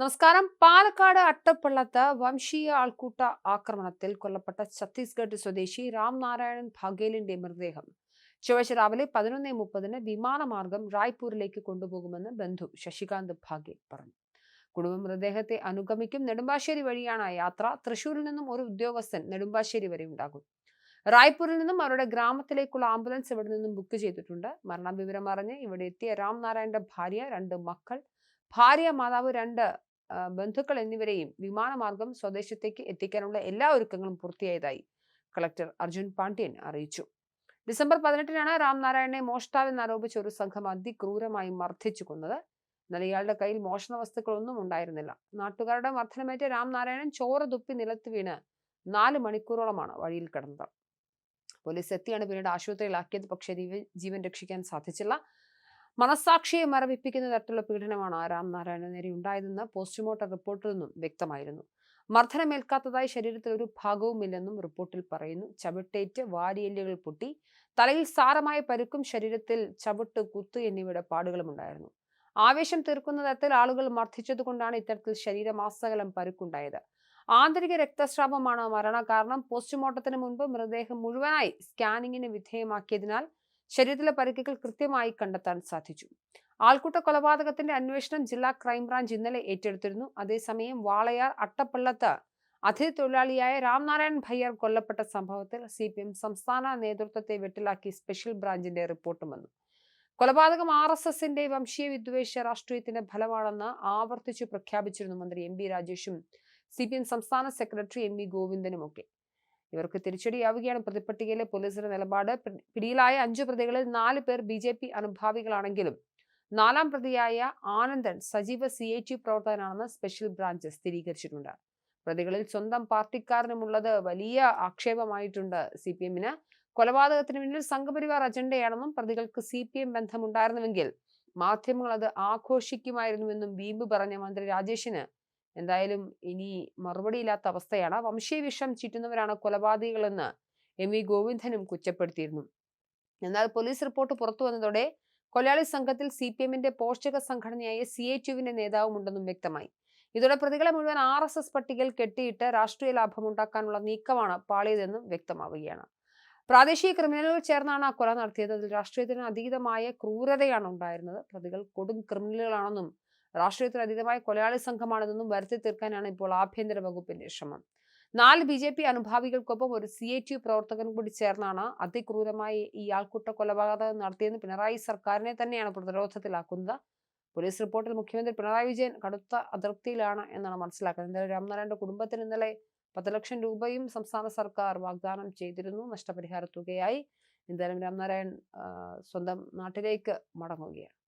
നമസ്കാരം. പാലക്കാട് അട്ടപ്പള്ളത്ത് വംശീയ ആൾക്കൂട്ട ആക്രമണത്തിൽ കൊല്ലപ്പെട്ട ഛത്തീസ്ഗഡ് സ്വദേശി രാംനാരായണൻ ഭഗേലിന്റെ മൃതദേഹം. ചൊവ്വാഴ്ച രാവിലെ പതിനൊന്ന് മുപ്പതിന് വിമാനമാർഗം റായ്പൂരിലേക്ക് കൊണ്ടുപോകുമെന്ന് ബന്ധു ശശികാന്ത് ഭാഗേൽ പറഞ്ഞു. കുടുംബം മൃതദേഹത്തെ അനുഗമിക്കും നെടുമ്പാശ്ശേരി വഴിയാണ് യാത്ര. തൃശൂരിൽ നിന്നും ഒരു ഉദ്യോഗസ്ഥൻ നെടുമ്പാശ്ശേരി വരെ ഉണ്ടാകും. റായ്പൂരിൽ നിന്നും അവരുടെ ഗ്രാമത്തിലേക്കുള്ള ആംബുലൻസ് ഇവിടെ നിന്നും ബുക്ക് ചെയ്തിട്ടുണ്ട്. മരണവിവരം അറിഞ്ഞ് ഇവിടെ എത്തിയ രാംനാരായണന്റെ ഭാര്യ രണ്ട് മക്കൾ. ഭാര്യ മാതാവ് രണ്ട് ബന്ധുക്കൾ എന്നിവരെയും വിമാനമാർഗം സ്വദേശത്തേക്ക് എത്തിക്കാനുള്ള എല്ലാ ഒരുക്കങ്ങളും പൂർത്തിയായതായി കളക്ടർ അർജുൻ പാണ്ഡ്യൻ അറിയിച്ചു. ഡിസംബർ പതിനെട്ടിനാണ് രാംനാരായണനെ മോഷ്ടാവെന്ന് ആരോപിച്ച് ഒരു സംഘം അതിക്രൂരമായി മർദ്ദിച്ചു കൊന്നത്. എന്നാൽ ഇയാളുടെ കയ്യിൽ മോഷണ വസ്തുക്കളൊന്നും ഉണ്ടായിരുന്നില്ല. നാട്ടുകാരുടെ മർദ്ദനമേറ്റ രാംനാരായണൻ ചോര തുപ്പി നിലത്ത് വീണ് നാല് മണിക്കൂറോളമാണ് വഴിയിൽ കിടന്നത്. പോലീസ് എത്തിയാണ് പിന്നീട് ആശുപത്രിയിലാക്കിയത്. പക്ഷേ ജീവൻ രക്ഷിക്കാൻ സാധിച്ചില്ല. മനസാക്ഷിയെ മരവിപ്പിക്കുന്ന തരത്തിലുള്ള പീഡനമാണ് രാംനാരായണന് നേരെ ഉണ്ടായതെന്ന് പോസ്റ്റ്മോർട്ടം റിപ്പോർട്ടിൽ നിന്നും വ്യക്തമായിരുന്നു. മർദ്ദനമേൽക്കാത്തതായി ശരീരത്തിൽ ഒരു ഭാഗവുമില്ലെന്നും റിപ്പോർട്ടിൽ പറയുന്നു. ചവിട്ടേറ്റ് വാരിയല്ലുകൾ പൊട്ടി തലയിൽ സാരമായ പരുക്കും ശരീരത്തിൽ ചവിട്ട് കുത്ത് എന്നിവയുടെ പാടുകളും ഉണ്ടായിരുന്നു. ആവേശം തീർക്കുന്ന തരത്തിൽ ആളുകൾ മർദ്ദിച്ചതുകൊണ്ടാണ് ഇത്തരത്തിൽ ശരീരമാസകലം പരുക്കുണ്ടായത്. ആന്തരിക രക്തസ്രാവമാണ് മരണകാരണം. പോസ്റ്റ്മോർട്ടത്തിന് മുൻപ് മൃതദേഹം മുഴുവനായി സ്കാനിങ്ങിന് വിധേയമാക്കിയതിനാൽ ശരീരത്തിലെ പരിക്കുകൾ കൃത്യമായി കണ്ടെത്താൻ സാധിച്ചു. ആൾക്കൂട്ട കൊലപാതകത്തിന്റെ അന്വേഷണം ജില്ലാ ക്രൈംബ്രാഞ്ച് ഇന്നലെ ഏറ്റെടുത്തിരുന്നു. അതേസമയം വാളയാർ അട്ടപ്പള്ളത്ത് അതിഥി തൊഴിലാളിയായ രാംനാരായൺ ഭയ്യർ കൊല്ലപ്പെട്ട സംഭവത്തിൽ സി പി എം സംസ്ഥാന നേതൃത്വത്തെ വെട്ടിലാക്കി സ്പെഷ്യൽ ബ്രാഞ്ചിന്റെ റിപ്പോർട്ടും വന്നു. കൊലപാതകം ആർ എസ് എസിന്റെ വംശീയ വിദ്വേഷ രാഷ്ട്രീയത്തിന്റെ ഫലമാണെന്ന് ആവർത്തിച്ചു പ്രഖ്യാപിച്ചിരുന്നു മന്ത്രി എം ബി രാജേഷും. സി പി എം സംസ്ഥാന സെക്രട്ടറി എം വി ഗോവിന്ദനുമൊക്കെ. ഇവർക്ക് തിരിച്ചടിയാവുകയാണ്. പ്രതിപട്ടികയിലെ പോലീസിന്റെ നിലപാട്. പിടിയിലായ അഞ്ചു പ്രതികളിൽ നാല് പേർ ബി ജെ പി അനുഭാവികളാണെങ്കിലും നാലാം പ്രതിയായ ആനന്ദൻ സജീവ സി ഐ ടി പ്രവർത്തകനാണെന്ന് സ്പെഷ്യൽ ബ്രാഞ്ച് സ്ഥിരീകരിച്ചിട്ടുണ്ട്. പ്രതികളിൽ സ്വന്തം പാർട്ടിക്കാരനുമുള്ളത് വലിയ ആക്ഷേപമായിട്ടുണ്ട് സി പി എമ്മിന്. കൊലപാതകത്തിന് പിന്നിൽ സംഘപരിവാർ അജണ്ടയാണെന്നും പ്രതികൾക്ക് സി പി എം ബന്ധമുണ്ടായിരുന്നുവെങ്കിൽ മാധ്യമങ്ങൾ അത് ആഘോഷിക്കുമായിരുന്നുവെന്നും വീമ്പ് പറഞ്ഞ മന്ത്രി രാജേഷിന് എന്തായാലും ഇനി മറുപടിയില്ലാത്ത അവസ്ഥയാണ്. വംശീയവിഷം ചീറ്റുന്നവരാണ് കൊലപാതകികളെന്ന് എം വി ഗോവിന്ദനും കുറ്റപ്പെടുത്തിയിരുന്നു. എന്നാൽ പോലീസ് റിപ്പോർട്ട് പുറത്തു വന്നതോടെ കൊലയാളി സംഘത്തിൽ സി പി എമ്മിന്റെ പോഷക സംഘടനയായ സി എ ടുവിന്റെ നേതാവുമുണ്ടെന്നും വ്യക്തമായി. ഇതോടെ പ്രതികളെ മുഴുവൻ ആർ എസ് എസ് പട്ടികയിൽ കെട്ടിയിട്ട് രാഷ്ട്രീയ ലാഭം ഉണ്ടാക്കാനുള്ള നീക്കമാണ് പാളിയതെന്നും വ്യക്തമാവുകയാണ്. പ്രാദേശിക ക്രിമിനലുകൾ ചേർന്നാണ് ആ കൊല നടത്തിയത്. അതിൽ രാഷ്ട്രീയത്തിന് അതീതമായ ക്രൂരതയാണ് ഉണ്ടായിരുന്നത്. പ്രതികൾ കൊടും ക്രിമിനലുകളാണെന്നും രാഷ്ട്രീയത്തിൽ അതീതമായ കൊലയാളി സംഘമാണെന്നും വരുത്തി തീർക്കാനാണ് ഇപ്പോൾ ആഭ്യന്തര വകുപ്പിന്റെ ശ്രമം. നാല് ബി ജെ പി അനുഭാവികൾക്കൊപ്പം ഒരു സി ഐ ടി പ്രവർത്തകൻ കൂടി ചേർന്നാണ് അതിക്രൂരമായി ഈ ആൾക്കൂട്ട കൊലപാതകം നടത്തിയെന്ന് പിണറായി സർക്കാരിനെ തന്നെയാണ് പ്രതിരോധത്തിലാക്കുന്നത്. പോലീസ് റിപ്പോർട്ടിൽ മുഖ്യമന്ത്രി പിണറായി വിജയൻ കടുത്ത അതൃപ്തിയിലാണ് എന്നാണ് മനസ്സിലാക്കുന്നത്. ഇന്നലെ രാംനാരായണന്റെ കുടുംബത്തിന് ഇന്നലെ പത്ത് ലക്ഷം രൂപയും സംസ്ഥാന സർക്കാർ വാഗ്ദാനം ചെയ്തിരുന്നു. നഷ്ടപരിഹാര തുകയായി. എന്തായാലും രാംനാരായൺ സ്വന്തം നാട്ടിലേക്ക് മടങ്ങുകയാണ്.